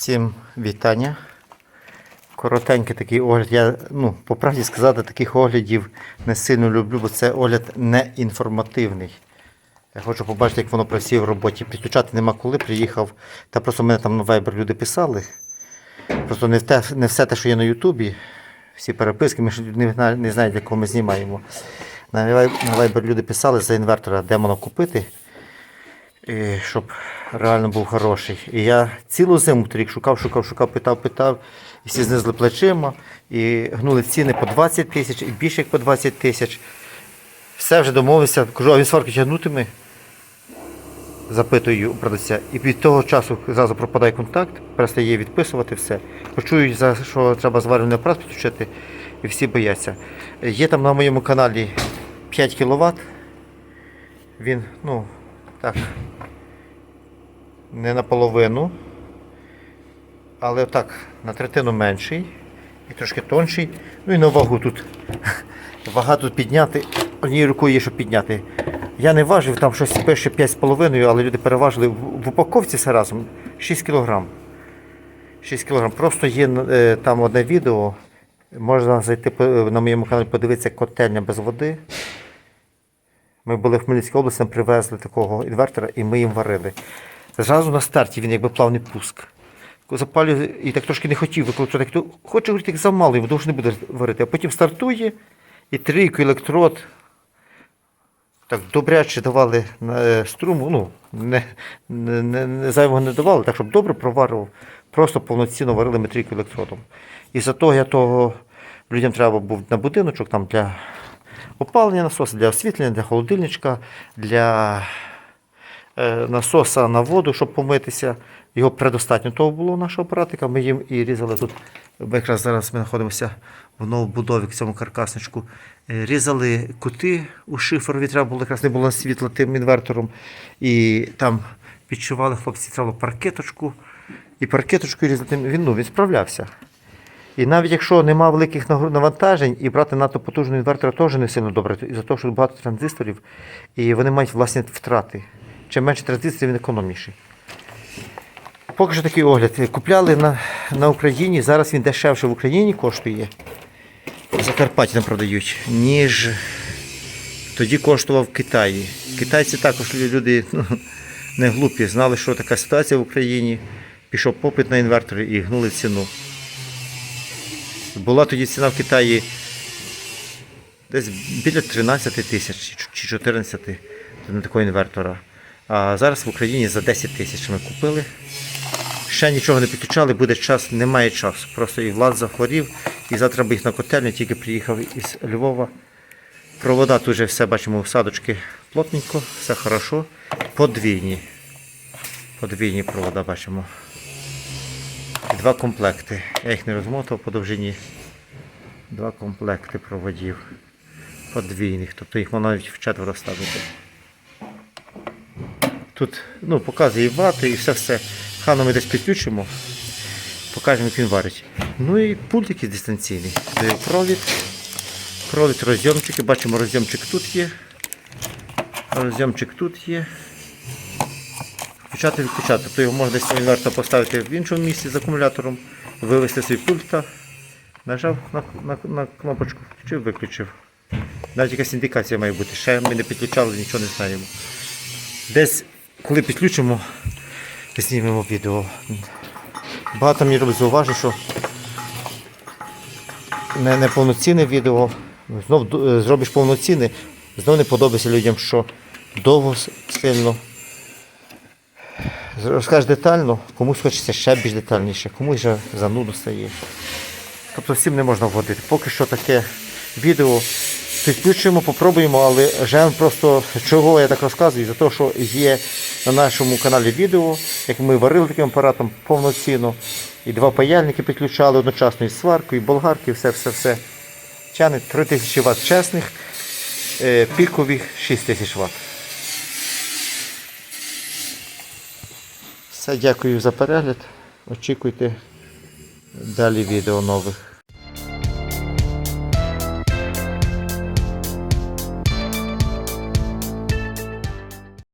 Всім вітання. Коротенький такий огляд. Я, ну, по правді сказати, таких оглядів не сильно люблю, бо це огляд не інформативний. Я хочу побачити, як воно працює в роботі. Підключати нема коли, приїхав. Та просто мене там на Viber люди писали. Просто не, те, не все те, що є на Ютубі. Всі переписки, ми ж не, не знають, для ми знімаємо. На Viber люди писали за інвертора, де воно купити і щоб реально був хороший. І я цілу зиму торік шукав, шукав, шукав, питав, питав. І всі знизили плечима, і гнули ціни по 20 тисяч, і більше як по 20 тисяч. Все вже домовився. Кажу, а він сварки тягнутиме. Запитую у продавця. І від того часу зразу пропадає контакт, перестає відписувати все. Почують, за що треба зварювальний апарат підключити, і всі бояться. Є там на моєму каналі 5 кВт. Він, ну, так, не наполовину, але так, на третину менший і трошки тонший. Ну і на вагу тут. Вага тут підняти, однією рукою є, щоб підняти. Я не важив, там щось пише 5,5, але люди переважили в, упаковці все разом 6 кг. 6 кг. Просто є е, там одне відео. Можна зайти на моєму каналі, подивитися котельня без води. Ми були в Хмельницькій області, нам привезли такого інвертора і ми їм варили. Зразу на старті він якби плавний пуск. Запалює і так трошки не хотів викликати, то хоче говорити, як замало, йому довше не буде варити. А потім стартує і трійку електрод. Так добряче давали е, струму, ну, не, не, не, не зайвого не давали, так щоб добре проварив, просто повноцінно варили ми трійку електродом. І за того я того людям треба був на будиночок там для опалення насосу, для освітлення, для холодильничка, для насоса на воду, щоб помитися. Його предостатньо того було нашого апаратика. Ми їм і різали тут. Бо якраз зараз ми знаходимося в новобудові в цьому каркасничку. Е, Різали кути у шиферові, треба було якраз не було світла тим інвертором. І там відчували хлопці, треба паркеточку. І паркеточку різати. Він, ну, він справлявся. І навіть якщо нема великих навантажень, і брати надто потужний інвертор теж не сильно добре, із-за того, що багато транзисторів, і вони мають власні втрати. Чим менше транзисторів, він економніший. Поки що такий огляд. Купляли на, на Україні, зараз він дешевше в Україні коштує. В Закарпатті там продають, ніж тоді коштував в Китаї. Китайці також люди ну, не глупі, знали, що така ситуація в Україні. Пішов попит на інвертори і гнули ціну. Була тоді ціна в Китаї десь біля 13 тисяч чи 14 на такого інвертора. А зараз в Україні за 10 тисяч ми купили. Ще нічого не підключали, буде час, немає часу. Просто і Влад захворів, і завтра би їх на котельню, тільки приїхав із Львова. Провода тут вже все бачимо, садочки плотненько, все хорошо. Подвійні. Подвійні провода бачимо. Два комплекти. Я їх не розмотував по довжині. Два комплекти проводів. Подвійних. Тобто їх можна навіть в четверо ставити. Тут ну, показує і вати, і все все. Хану ми десь підключимо. Покажемо, як він варить. Ну і пульт якийсь дистанційний. Даю провід. Провід, розйомчики. Бачимо, розйомчик тут є. Розйомчик тут є. Включати, відключати. Тобто його можна десь інвертор поставити в іншому місці з акумулятором, вивести свій пульт, нажав на, на, на кнопочку, включив, виключив. Навіть якась індикація має бути. Ще ми не підключали, нічого не знаємо. Десь, коли підключимо, знімемо відео. Багато мені робить зауваження, що не, не повноцінне відео. Знов е, зробиш повноцінне, знов не подобається людям, що довго сильно. Розкажеш детально, комусь хочеться ще більш детальніше, комусь вже зануду стає. Тобто всім не можна вводити. Поки що таке відео підключимо, попробуємо, але вже просто чого я так розказую, за те, що є на нашому каналі відео, як ми варили таким апаратом повноцінно. І два паяльники підключали одночасно і сварку, і болгарки, все, все, все. Тягне 3000 Вт чесних, е, пікових 6000 Вт. Все, дякую за перегляд. Очікуйте далі відео нових.